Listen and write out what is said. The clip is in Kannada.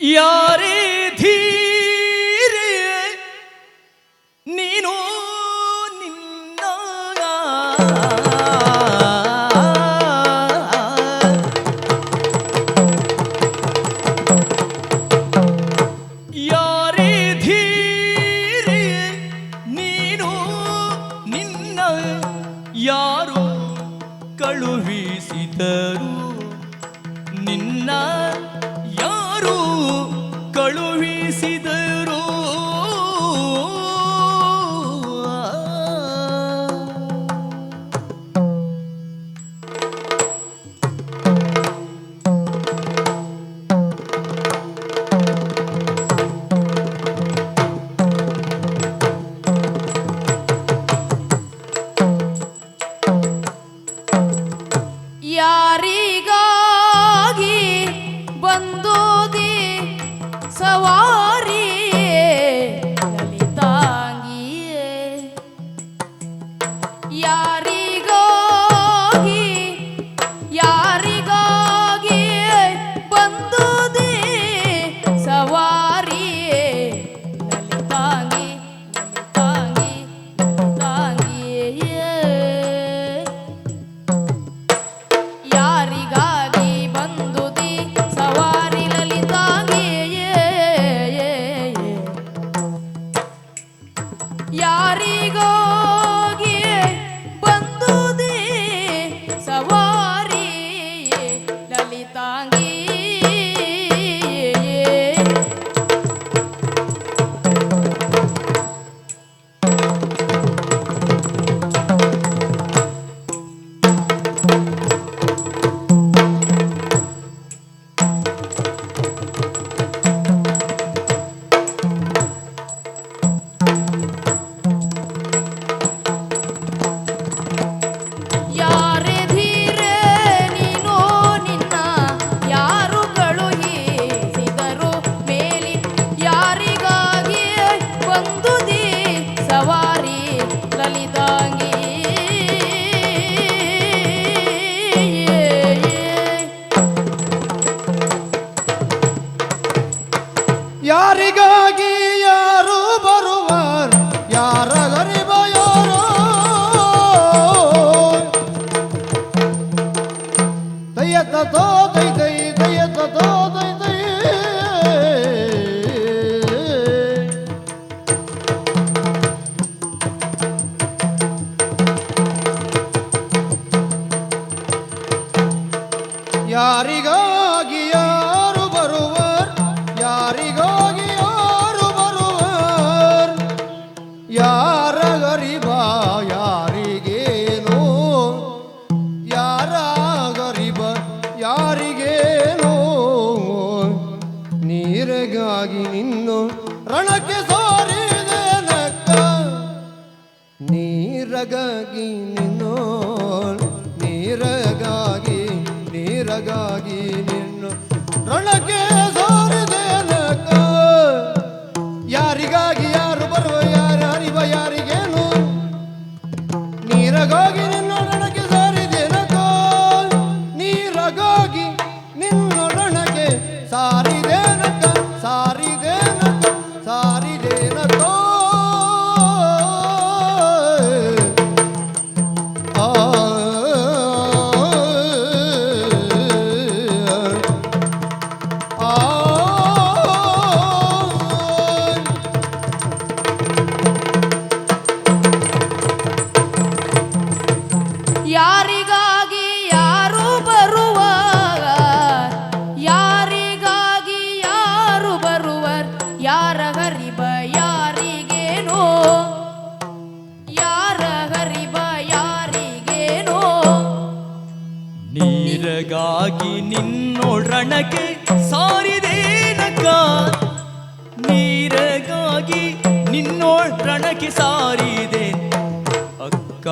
ಯಾರೇ ಧೀರೆ ನೀನು ನಿನ್ನ ಯಾರೇ ಧೀರೆ ನೀನು ನಿನ್ನ ಯಾರು ಕಳುಹಿಸಿದರು? ಯಾರಿಗಾಗಿ ಯಾರು ಬರುವರ್? ಯಾರಿಗಾಗಿ ಯಾರು ಬರುವರ್? ಯಾರ ಗರಿಬ ಯಾರಿಗೇನೋ? ಯಾರ ಗರಿಬ ಯಾರಿಗೇನೋ? ನೀರಿಗಾಗಿ ನಿನ್ನು ರಣಕ್ಕೆ ಸಾರಿದೆ ನಕ್ಕ. ನೀರಗಾಗಿ ನಿನ್ನೋ ಯಾರ ಹರಿಬ ಯಾರಿಗೇನೋ? ಯಾರ ಹರಿಬ ಯಾರಿಗೇನೋ? ನೀರಗಾಗಿ ನಿನ್ನೊಡಣಕ್ಕೆ ಸಾರಿದೇನಕ ನೀರಗಾಗಿ ನಿನ್ನೊಡಣಕ್ಕೆ ಸಾರಿದೆ ಅಕ್ಕ.